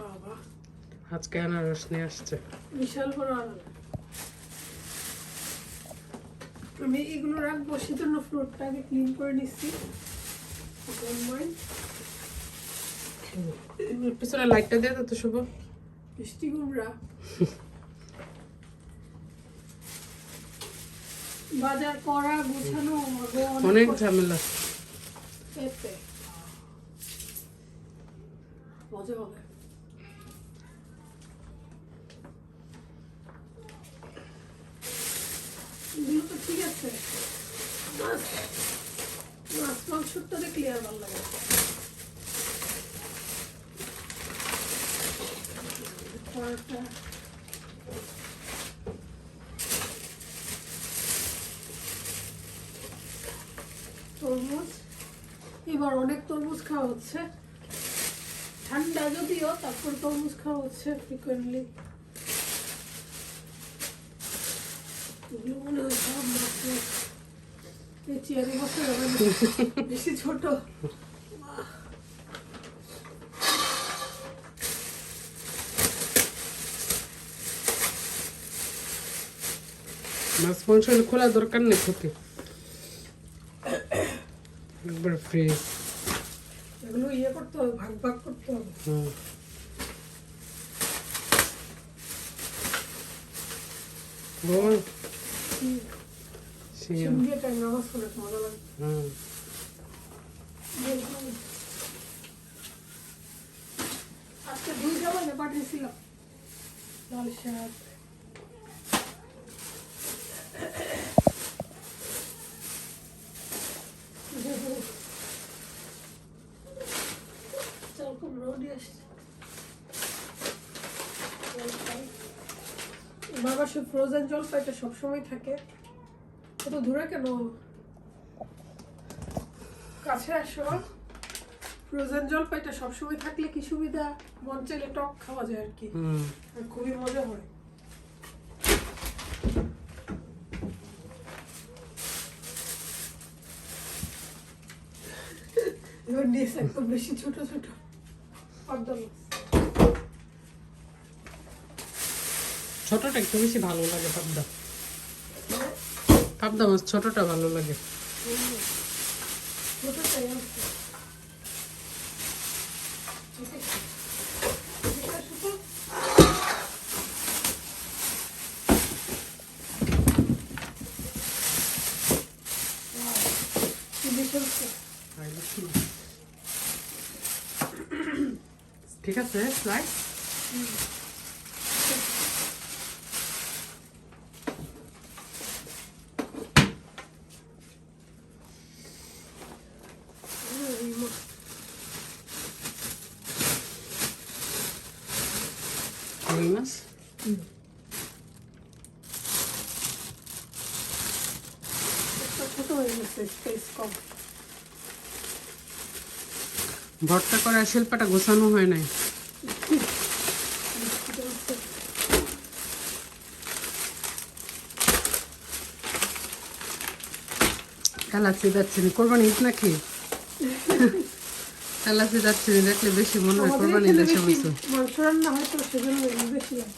বাবা? আজকে আনারস নিয়ে আসছে বিশাল বড় আনারস আমি এগুলো রাখব সেজন্য ফ্লোরটাকে ক্লিন করে নিচ্ছি। পিছনে লাইটটা দিয়ে তো শুভ। মিষ্টি কুমড়া। বাজার করা গুছানো অনেক ঝামেলা। মজা হবে। তরমুজ। এবার অনেক তরমুজ খাওয়া হচ্ছে। ঠান্ডা যদিও, তারপর তরমুজ খাওয়া হচ্ছে ফ্রিকোয়েন্টলি এগুলো মনে চেয়ারে মাছ মাংস খোলা দরকার নেই ক্ষতি একবার ফ্রি এগুলো ইয়ে করতে ভাগ ভাগ করতে হবে হুম। আজকে দুই জামানে পাঠিয়েছিলাম। লাল শাক। বাবা সে ফ্রোজেন জলপাইটা সবসময় থাকে। এত দূরে কেন? কাছে আসো। ফ্রোজেন জলপাইটা সবসময় থাকলে কি সুবিধা? মন চাইলে টক খাওয়া যায় আর কি। আর খুবই মজা হয়। এবার নিয়েছে একদম বেশি ছোট ছোট। পাবদা ছোটটা একটু বেশি ভালো লাগে পাবদা পাবদা মাছ ছোটটা ভালো লাগে ঠিক আছে। ঠিক আছে, ছোট। Wow, কি difference? ঠিক আছে স্লাইস Very much. রুই মাছ করা শিল্পটা গোছানো হয় নাই। কালাচি যাচ্ছে কোরবানি ঈদ নাকি? কালাচি যাচ্ছে দেখলে বেশি মনে হয় কোরবানি দেশে মাংস রান্না হয় তো সেজন্য বেশি লাগে।